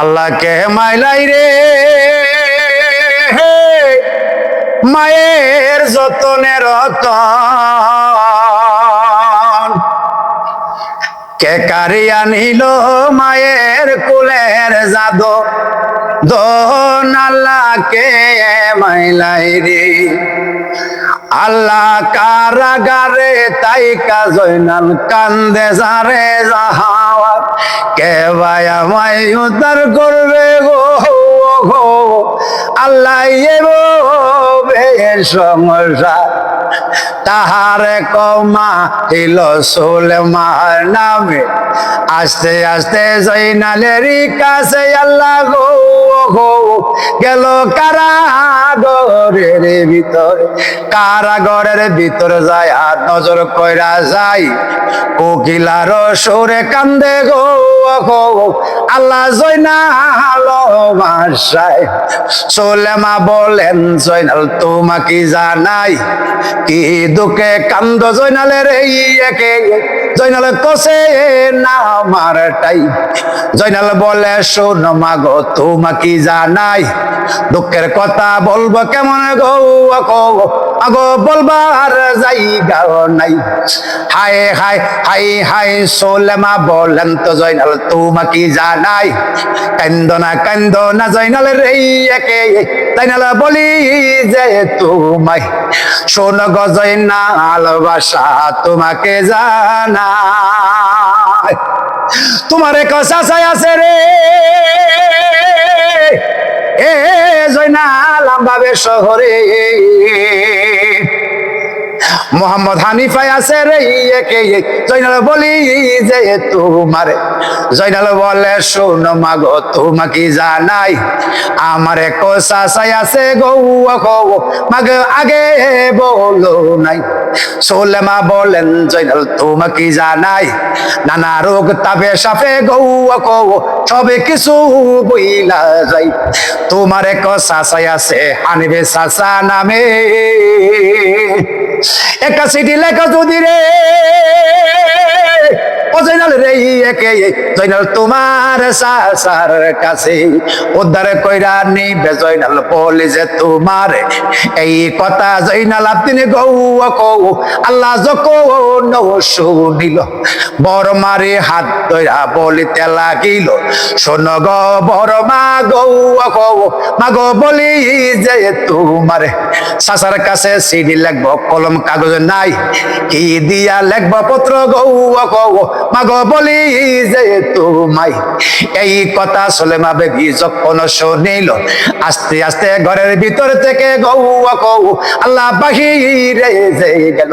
আল্লাহকে মাইলাই রে। মায়ের যতনের কে কারিয়া মায়ের কুলের জাদু। দোন আল্লাহকে মাইলাই রে। আল্লাহ কারাগারে তাই কাজইনাল কান্দে যারে যাহাওয়া কে ভাই আমায় উদ্ধার করবে গো? গো আল্লাহ সমস্যা তাহারে কমা হিল সুলেমার নামে। আস্তে আস্তে জৈনালেরই কাছে আল্লাহ গো গো গেল কারাগরের ভিতরে। কারাগরের ভিতরে যায় আর নজর কইরা যাই। কোকিলার সুরে কান্দে গো। আল্লাহ জৈনাল মাসায় সোলেমা বলেন জয়নাল তোমাকে জানাই কি দুঃখে কান্দ জয়নালের এই একে? জৈনাল কষে না আমার টাই। জৈনাল বলে, শোন মাগো, তোমাকে জানাই, দুঃখের কথা বলব কেমন গো? আগো বলবার জায়গা নাই। হায় হায় হাই হাই সোলেমা বলেন তো জৈনাল তোমাকে জানাই। কান্দ না কান্দ না জৈনাল রে, একে। জৈনাল বলি যে, তোমায়, শোন তোমাকে জানা তোমার এক চাচাই আছে রে। এ জয়না আমবাবে শহরে। মোহাম্মদ হানিফাই আছে রে, একে জৈনাল বলি যে তোমার। জৈনাল বলে, শোন মাগো তোমাকে জানাই? আমার চাচাই আছে গৌ গৌ মাগে, আগে বলো নাই। সোলেমা বলেন জৈনাল তোমাকে জানাই? নানা রোগ তাবে সাপে গৌ গৌ সবে কিছু বইলা যাই। তোমার এক চাচাই আছে হানিবে চাচা নামে। একটা সিটি লেখা যদি রে। ও জৈনাল রে একে জৈনাল তোমার সাসার কাছে। উদ্ধার কইরা নিবে জৈনাল বলে যে তোমার। এই কথা জৈনাল আপনি গৌ কৌ, আল্লাহ যখন শুনিল বড় মারে হাত ধরা বলিতে লাগিল, শোন গ বড় মা গৌ কৌ, মা গো বলি যে তোমার। সাসার কাছে সিডি লাগবো কলম কাগজ নাই, কি দিয়া লেখব পত্র গৌ গৌ এই কথা যখন শুনিল, আস্তে আস্তে ঘরের ভিতর থেকে গৌ গৌ আল্লাহ বাহিরে যে গেল।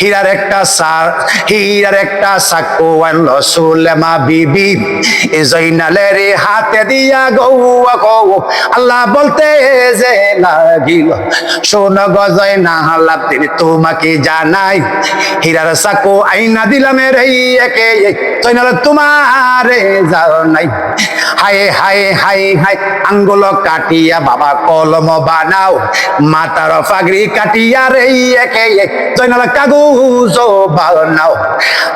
হীরার একটা সার, হীরার একটা সাক্কু আনলো সুলেমা বিবি। জৈনালের হাতে দিয়া গৌ গৌ আল্লাহ বলতে যে লাগিল। শোন গজয় না হালাপ তোমাকে জানাই, হীরার সাকু আইনা দিলাম রে একে জৈনাল তোমারে যাও নাই। হায় হায় হায় হায়, আঙ্গুল কাটিয়া বাবা কলম বানাও, মাতার ফাগরি কাটিয়া রে একে জৈনাল কাগজ বানাও।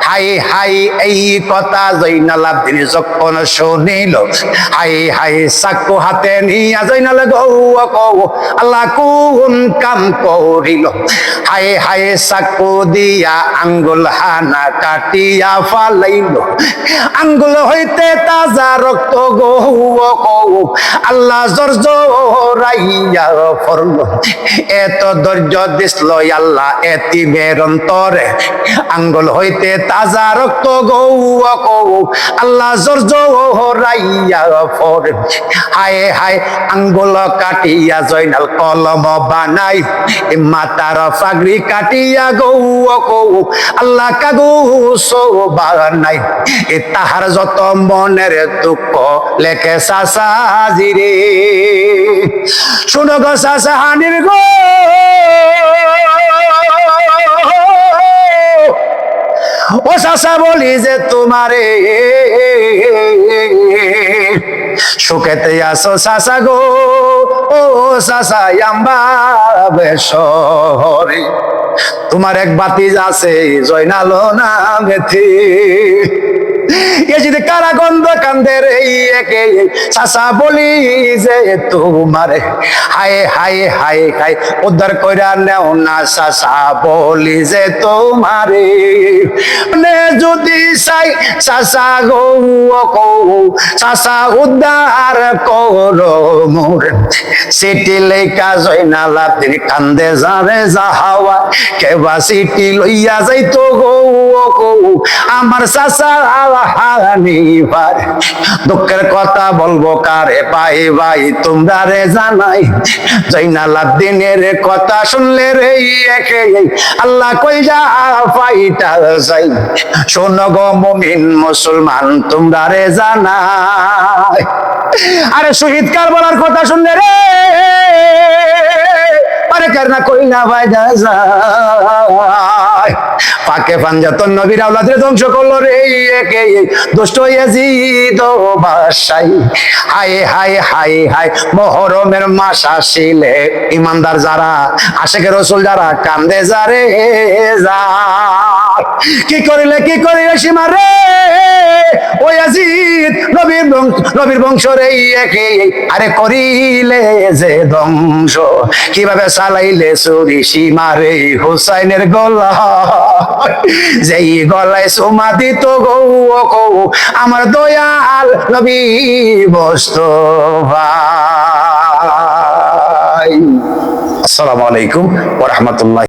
হাই হাই এই কথা জৈনাল আব্দিন যখন শুনিল হাই হাই সাকু হাতে নিয়া জৈনাল গৌ গৌ আল্লাহ কোন কাম করিল? হায় হায় সাকু দিয়া আঙ্গুল হানা কাটিয়া ফালাইল। আঙ্গুল হইতে তাজা রক্ত গৌ আল্লাহ জর্জ রাইয়া ফরল। এত ধৈর্য দিসল আল্লাহ এতি আঙ্গুল হইতে তাজা রক্ত আল্লাহ জর্জ রাইয়া ফর। হায় হায়, আঙ্গুল কাটিয়া জয়নাল কলম বানাই। মাতার ফাগরি কাটিয়া গৌ আল্লাহ কাগু বানাই এ তাহার যত মনের দুঃখ লেখে সাসাজি রে শুনো গো সাসা হানির গো। ও সাসা বলি যে তোমারে। সুখেতে আসো সাসা গো। ও সাসা আম্বা বেশরে। তোমার এক বাতি আছে, জয়নালো মেথি যদি কারা গন্ধ কান্দে এই একে চাষা বলি যে তোমারে, হায় হায় হায় হায়, উদ্ধার কইরা নেও না চাষা বলি যে তোমারে। নে যদি চাই, চাচা গো কৌ চাচা উদ্ধার করো মোর। সিটি লেখা জয়নাল আব্দির কান্দে যারে যাহাওয়া, কেবা সিটি লইয়া যাইতো গো গো আমার চাচা হানিবার দুঃখের কথা বলব কারে পাই ভাই, তোমরা রে জানাই জৈনাল আব্দিনের কথা শুনলে রে একে, আল্লাহ কই যা ফাইটা যাই শোন গো মুমিন মুসলমান তোমরা রে জানা আরে শহীদ কার বলার কথা শুনলে রে? না পাকে নবীর ধ্বংস করল রে, একে। দুষ্ট বাসাই। হায় হায় হায় হায়, মহরমের মাস আসিলে। ইমানদার যারা, আশেকে রসুল যারা, কান্দে যারে, যা। কি করিলে কি করিলে সীমা রে? নবীর বংশ রে একে আরে করিলে যে ধ্বংস। কীভাবে চালাইলে চুরি সীমা রে হুসাইনের গলা? যেই গলায় সোমা দিত গৌ কৌ আমার দয়াল নবী বস্ত ভাই। আসসালামু আলাইকুম ওরহমতুল্লাহ